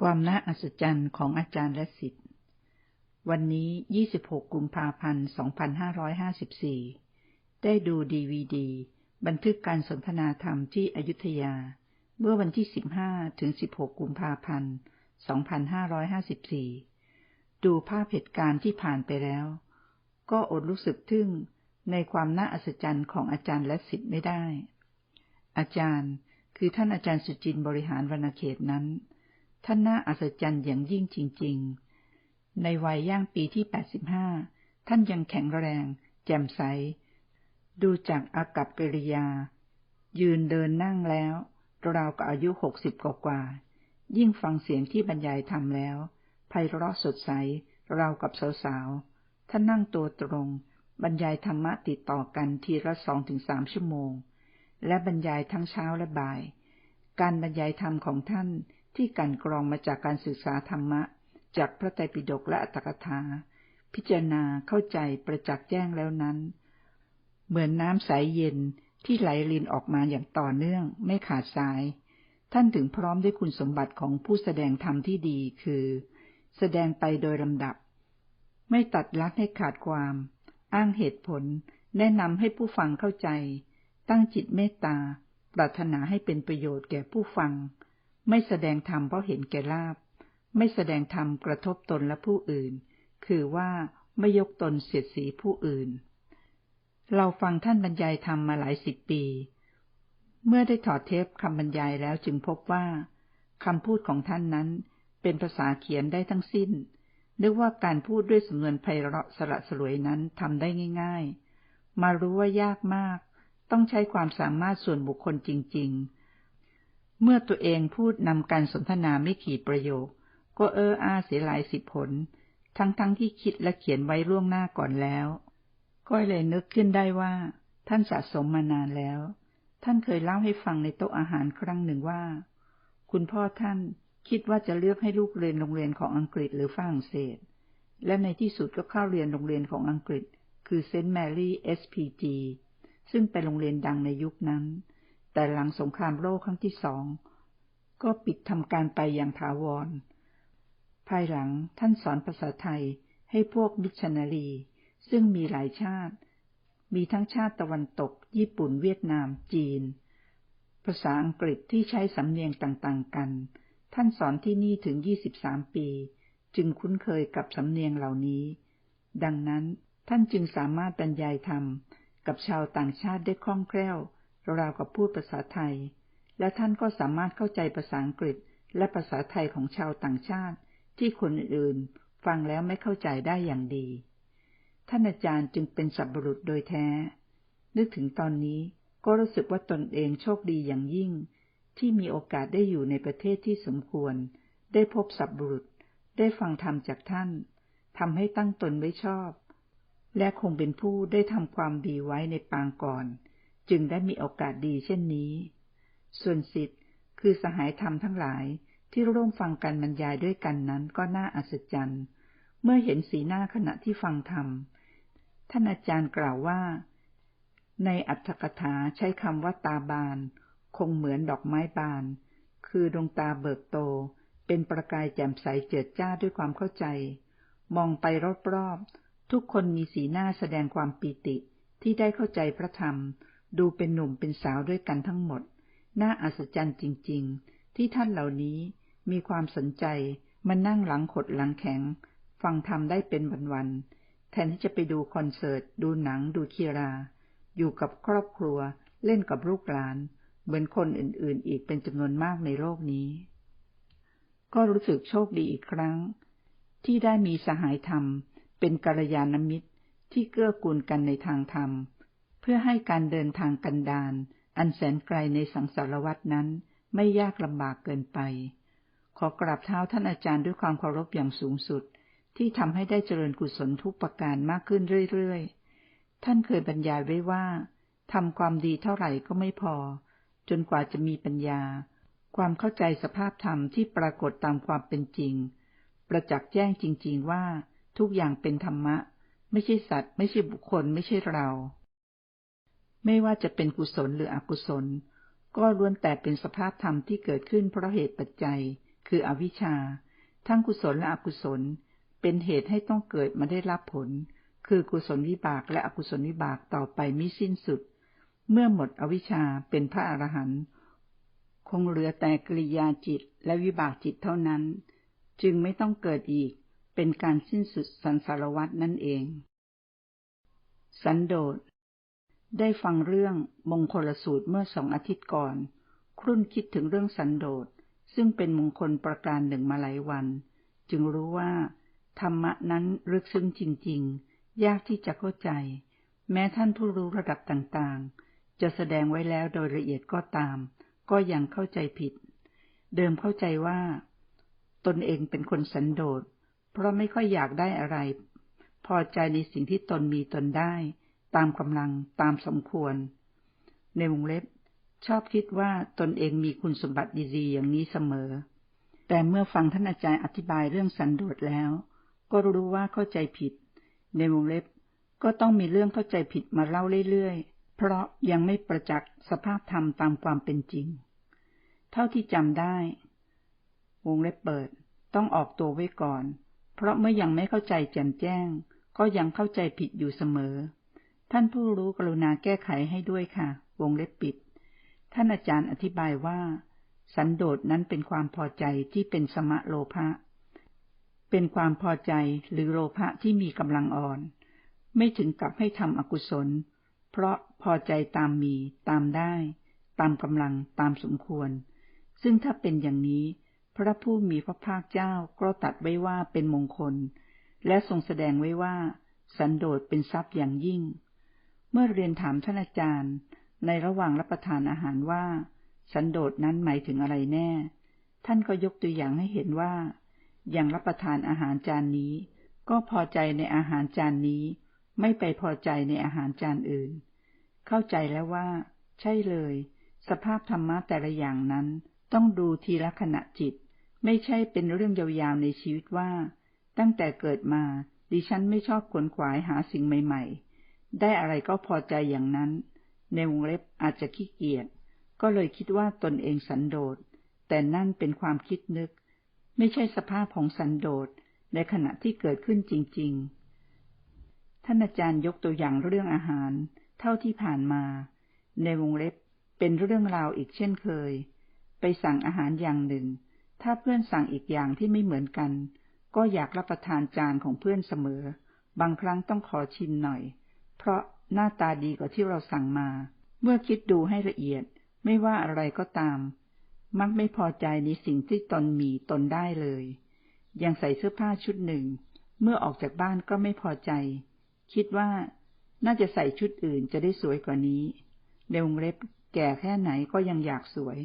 ความน่าอัศจรรย์ของอาจารย์และสิทธิ์ วันนี้ 26 กุมภาพันธ์ 2554 ได้ดูดีวีดี บันทึกการสนทนาธรรมที่อยุธยา เมื่อวันที่ 15 ถึง 16 กุมภาพันธ์ 2554 ดูภาพเหตุการณ์ที่ผ่านไปแล้ว ก็อดรู้สึกทึ่งในความน่าอัศจรรย์ของอาจารย์และสิทธิ์ไม่ได้ อาจารย์คือท่านอาจารย์สุจินบริหารวรรณเขตนั้น ท่านน่าอัศจรรย์อย่างยิ่งจริง ๆ ในวัยย่างปีที่ 85 ท่านยังแข็งแรง แจ่มใส ดูจากอากับกิริยา ยืนเดินนั่งแล้ว ราวกับอายุหกสิบกว่า ยิ่งฟังเสียงที่บรรยายทำแล้ว ไพเราะสดใส ราวกับสาวๆ ท่านนั่งตัวตรง บรรยายธรรมะติดต่อกันทีละสองถึงสามชั่วโมง และบรรยายทั้งเช้าและบ่าย การบรรยายธรรมของท่าน ที่กันกรองมาจากการศึกษาธรรมะ จากพระไตรปิฎกและอัตถกถา พิจารณาเข้าใจประจักษ์แจ้งแล้วนั้น เหมือนน้ำใสยเย็นที่ไหลลินออกมาอย่างต่อเนื่องไม่ขาดสาย ท่านถึงพร้อมด้วยคุณสมบัติของผู้แสดงธรรมที่ดีคือ แสดงไปโดยลำดับ ไม่ตัดลักให้ขาดความ อ้างเหตุผล แนะนำให้ผู้ฟังเข้าใจ ตั้งจิตเมตตา ปรารถนาให้เป็นประโยชน์แก่ผู้ฟัง ไม่แสดงธรรมเพราะเห็นแก่ลาบ ไม่แสดงธรรมกระทบตนและผู้อื่น คือว่าไม่ยกตนเสียดสีผู้อื่น เราฟังท่านบรรยายธรรมมาหลายสิบปี เมื่อได้ถอดเทปคำบรรยายแล้วจึงพบว่าคำพูดของท่านนั้นเป็นภาษาเขียนได้ทั้งสิ้น นึกว่าการพูดด้วยสำนวนไพเราะสละสลวยนั้นทำได้ง่าย ๆ มารู้ว่ายากมาก ต้องใช้ความสามารถส่วนบุคคลจริง ๆ เมื่อตัวเองพูดนำการสนทนาไม่ขี่ประโยค ก็เอออาเสียหลายสิบผล ทั้งๆทที่คิดและเขียนไว้ล่วงหน้าก่อนแล้วก็เลยนึกขึ้นได้ว่า ท่านสะสมมานานแล้ว ท่านเคยเล่าให้ฟังในโต๊ะอาหารครั้งหนึ่งว่า คุณพ่อท่านคิดว่าจะเลือกให้ลูกเรียนโรงเรียนของอังกฤษหรือฝรั่งเศส และในที่สุดก็เข้าเรียนโรงเรียนของอังกฤษ คือเซนต์แมรี่เอสพีจีซึ่งเป็นโรงเรียนดังในยุคนั้น แต่หลังสงครามโลกครั้งที่สอง ก็ปิดทำการไปอย่างถาวร ภายหลังท่านสอนภาษาไทยให้พวกมิชชันนารี ซึ่งมีหลายชาติ มีทั้งชาติตะวันตก ญี่ปุ่นเวียดนาม จีน ภาษาอังกฤษที่ใช้สำเนียงต่างๆกัน ท่านสอนที่นี่ถึง 23 ปี จึงคุ้นเคยกับสำเนียงเหล่านี้ ดังนั้นท่านจึงสามารถบรรยายธรรมกับชาวต่างชาติได้คล่องแคล่ว ราวกับพูดภาษาไทย และท่านก็สามารถเข้าใจภาษาอังกฤษและภาษาไทยของชาวต่างชาติ ที่คนอื่นฟังแล้วไม่เข้าใจได้อย่างดี ท่านอาจารย์จึงเป็นสับบุรุษโดยแท้ นึกถึงตอนนี้ก็รู้สึกว่าตนเองโชคดีอย่างยิ่ง ที่มีโอกาสได้อยู่ในประเทศที่สมควร ได้พบสับบุรุษ ได้ฟังธรรมจากท่านทำให้ตั้งตนไว้ชอบ และคงเป็นผู้ได้ทำความดีไว้ในปางก่อน จึงได้มีโอกาสดีเช่นนี้ ส่วนสิทธิ์คือสหายธรรมทั้งหลายที่ร่วมฟังกันบรรยายด้วยกันนั้นก็น่าอัศจรรย์ เมื่อเห็นสีหน้าขณะที่ฟังธรรม ท่านอาจารย์กล่าวว่า ในอัตถกถาใช้คำว่าตาบาน คงเหมือนดอกไม้บาน คือดวงตาเบิกโต เป็นประกายแจ่มใสเจิดจ้าด้วยความเข้าใจ มองไปรอบๆ ทุกคนมีสีหน้าแสดงความปีติที่ได้เข้าใจพระธรรม ดูเป็นหนุ่มเป็นสาวด้วยกันทั้งหมด น่าอัศจรรย์จริง ๆ ที่ท่านเหล่านี้มีความสนใจมานั่งหลังขดหลังแข็ง ฟังธรรมได้เป็นวันๆ แทนที่จะไปดูคอนเสิร์ต ดูหนัง ดูคีรา อยู่กับครอบครัว เล่นกับลูกหลาน เหมือนคนอื่นๆ อีกเป็นจำนวนมากในโลกนี้ ก็รู้สึกโชคดีอีกครั้ง ที่ได้มีสหายธรรม เป็นกัลยาณมิตรที่เกื้อกูลกันในทางธรรม พื่อให้การเดินทางกันดารอันแสนไกลในสังสารวัตนั้นไม่ยากลำบากเกินไป ขอกราบเท้าท่านอาจารย์ด้วยความเคารพอย่างสูงสุด ที่ทำให้ได้เจริญกุศลทุกประการมากขึ้นเรื่อยๆ ท่านเคยบรรยายไว้ว่าทำความดีเท่าไหร่ก็ไม่พอ จนกว่าจะมีปัญญา ความเข้าใจสภาพธรรมที่ปรากฏตามความเป็นจริง ประจักษ์แจ้งจริง ๆว่าทุกอย่างเป็นธรรมะ ไม่ใช่สัตว์ ไม่ใช่บุคคลไม่ใช่เรา ไม่ว่าจะเป็นกุศลหรืออกุศล ก็ล้วนแต่เป็นสภาพธรรมที่เกิดขึ้นเพราะเหตุปัจจัย คืออวิชชา ทั้งกุศลและอกุศล เป็นเหตุให้ต้องเกิดมาได้รับผล คือกุศลวิบากและอกุศลวิบากต่อไปม่สิ้นสุด เมื่อหมดอวิชชาเป็นพระอรหันต์คงเหลือแต่กิริยาจิตและวิบากจิตเท่านั้น จึงไม่ต้องเกิดอีก เป็นการสิ้นสุดสันสารวัตนั่นเอง สันโดษ ได้ฟังเรื่องมงคลสูตรเมื่อสองอาทิตย์ก่อน ครุ่นคิดถึงเรื่องสันโดษ ซึ่งเป็นมงคลประการหนึ่งมาหลายวัน จึงรู้ว่า ธรรมะนั้นลึกซึ้งจริง ๆ ยากที่จะเข้าใจ แม้ท่านผู้รู้ระดับต่างๆ จะแสดงไว้แล้วโดยละเอียดก็ตาม ก็ยังเข้าใจผิด เดิมเข้าใจว่า ตนเองเป็นคนสันโดษ เพราะไม่ค่อยอยากได้อะไร พอใจในสิ่งที่ตนมีตนได้ ตามกำลังตามสมควร ในวงเล็บ ชอบคิดว่าตนเองมีคุณสมบัติดีๆอย่างนี้เสมอ แต่เมื่อฟังท่านอาจารย์อธิบายเรื่องสันโดษแล้ว ก็รู้ว่าเข้าใจผิด ในวงเล็บก็ต้องมีเรื่องเข้าใจผิดมาเล่าเรื่อยๆ เพราะยังไม่ประจักษ์สภาพธรรมตามความเป็นจริง เท่าที่จำได้ วงเล็บเปิด ต้องออกตัวไว้ก่อน เพราะเมื่อยังไม่เข้าใจแจ่มแจ้ง ก็ยังเข้าใจผิดอยู่เสมอ ท่านผู้รู้กรุณาแก้ไขให้ด้วยค่ะ วงเล็บปิด ท่านอาจารย์อธิบายว่า สันโดษนั้นเป็นความพอใจที่เป็นสมะโลภะ เป็นความพอใจหรือโลภะที่มีกำลังอ่อน ไม่ถึงกับให้ทำอกุศล เพราะพอใจตามมีตามได้ ตามกำลังตามสมควร ซึ่งถ้าเป็นอย่างนี้ พระผู้มีพระภาคเจ้าก็ตัดไว้ว่าเป็นมงคล และทรงแสดงไว้ว่า สันโดษเป็นทรัพย์อย่างยิ่ง เมื่อเรียนถามท่านอาจารย์ ในระหว่างรับประทานอาหารว่า สันโดษนั้นหมายถึงอะไรแน่ ท่านก็ยกตัวอย่างให้เห็นว่า อย่างรับประทานอาหารจานนี้ ก็พอใจในอาหารจานนี้ ไม่ไปพอใจในอาหารจานอื่น เข้าใจแล้วว่า ใช่เลย สภาพธรรมะแต่ละอย่างนั้น ต้องดูทีละขณะจิต ไม่ใช่เป็นเรื่องยาวๆในชีวิตว่า ตั้งแต่เกิดมาดิฉันไม่ชอบขวนขวายหาสิ่งใหม่ ๆ ได้อะไรก็พอใจอย่างนั้น ในวงเล็บอาจจะขี้เกียจก็เลยคิดว่าตนเองสันโดษ แต่นั่นเป็นความคิดนึก ไม่ใช่สภาพของสันโดษในขณะที่เกิดขึ้นจริง ๆ ท่านอาจารย์ยกตัวอย่างเรื่องอาหาร เท่าที่ผ่านมา ในวงเล็บเป็นเรื่องราวอีกเช่นเคย ไปสั่งอาหารอย่างหนึ่ง ถ้าเพื่อนสั่งอีกอย่างที่ไม่เหมือนกัน ก็อยากรับประทานจานของเพื่อนเสมอ บางครั้งต้องขอชิมหน่อย ราะหน้าตาดีกว่าที่เราสั่งมา เมื่อคิดดูให้ละเอียด ไม่ว่าอะไรก็ตาม มักไม่พอใจในสิ่งที่ตนมีตนได้เลย ยังใส่เสื้อผ้าชุดหนึ่ง เมื่อออกจากบ้านก็ไม่พอใจ คิดว่าน่าจะใส่ชุดอื่นจะได้สวยกว่านี้ในวงเล็บแก่แค่ไหนก็ยังอยากสวย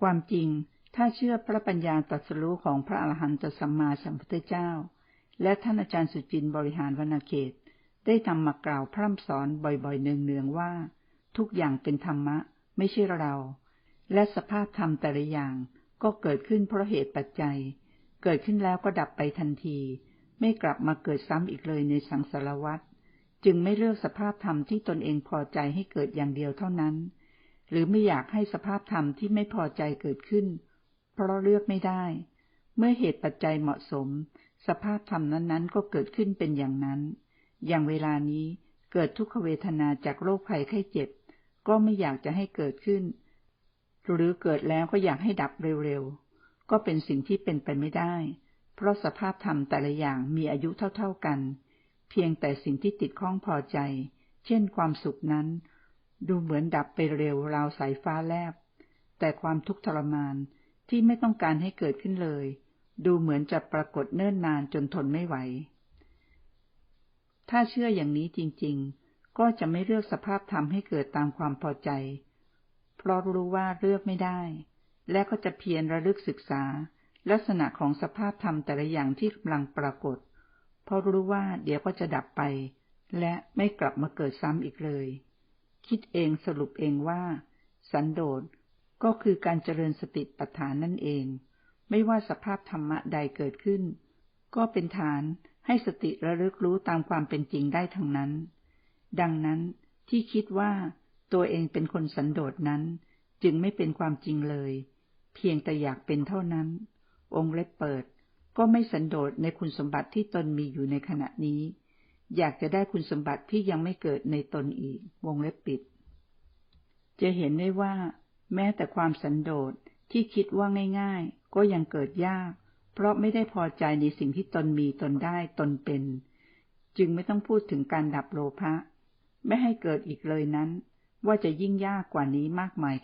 ความจริงถ้าเชื่อพระปัญญาตรัสรู้ของพระอรหันตสัมมาสัมพุทธเจ้า และท่านอาจารย์สุจินบริหารวนาเขต ได้ทำมากล่าวพร่ำสอนบ่อยๆ เนืองๆว่า ทุกอย่างเป็นธรรมะ ไม่ใช่เรา และสภาพธรรมแต่ละอย่างก็เกิดขึ้นเพราะเหตุปัจจัย เกิดขึ้นแล้วก็ดับไปทันที ไม่กลับมาเกิดซ้ำอีกเลยในสังสารวัฏจึงไม่เลือกสภาพธรรมที่ตนเองพอใจให้เกิดอย่างเดียวเท่านั้น หรือไม่อยากให้สภาพธรรมที่ไม่พอใจเกิดขึ้น เพราะเลือกไม่ได้ เมื่อเหตุปัจจัยเหมาะสม สภาพธรรมนั้นๆ ก็เกิดขึ้นเป็นอย่างนั้น อย่างเวลานี้เกิดทุกขเวทนาจากโรคภัยไข้เจ็บ ก็ไม่อยากจะให้เกิดขึ้น หรือเกิดแล้วก็อยากให้ดับเร็วๆ ก็เป็นสิ่งที่เป็นไปไม่ได้ เพราะสภาพธรรมแต่ละอย่างมีอายุเท่าๆกัน เพียงแต่สิ่งที่ติดข้องพอใจ เช่นความสุขนั้น ดูเหมือนดับไปเร็วราวสายฟ้าแลบ แต่ความทุกข์ทรมานที่ไม่ต้องการให้เกิดขึ้นเลย ดูเหมือนจะปรากฏเนิ่นนานจนทนไม่ไหว ถ้าเชื่ออย่างนี้จริง ๆ ก็จะไม่เลือกสภาพธรรมให้เกิดตามความพอใจ เพราะรู้ว่าเลือกไม่ได้ และก็จะเพียรระลึกศึกษา ลักษณะของสภาพธรรมแต่ละอย่างที่กำลังปรากฏ เพราะรู้ว่าเดี๋ยวก็จะดับไป และไม่กลับมาเกิดซ้ำอีกเลย คิดเองสรุปเองว่า สันโดษก็คือการเจริญสติปัฏฐานนั่นเอง ไม่ว่าสภาพธรรมะใดเกิดขึ้น ก็เป็นฐานให้สติระลึกรู้ตามความเป็นจริงได้ทั้งนั้น ดังนั้นที่คิดว่าตัวเองเป็นคนสันโดษนั้น จึงไม่เป็นความจริงเลย เพียงแต่อยากเป็นเท่านั้น องค์เล็บเปิด ก็ไม่สันโดษในคุณสมบัติที่ตนมีอยู่ในขณะนี้ อยากจะได้คุณสมบัติที่ยังไม่เกิดในตนอีก วงเล็บปิด จะเห็นได้ว่า แม้แต่ความสันโดษที่คิดว่าง่าย ๆ ก็ยังเกิดยาก เพราะไม่ได้พอใจในสิ่งที่ตนมีตนได้ตนเป็น จึงไม่ต้องพูดถึงการดับโลภะ ไม่ให้เกิดอีกเลยนั้น ว่าจะยิ่งยากกว่านี้มากมาย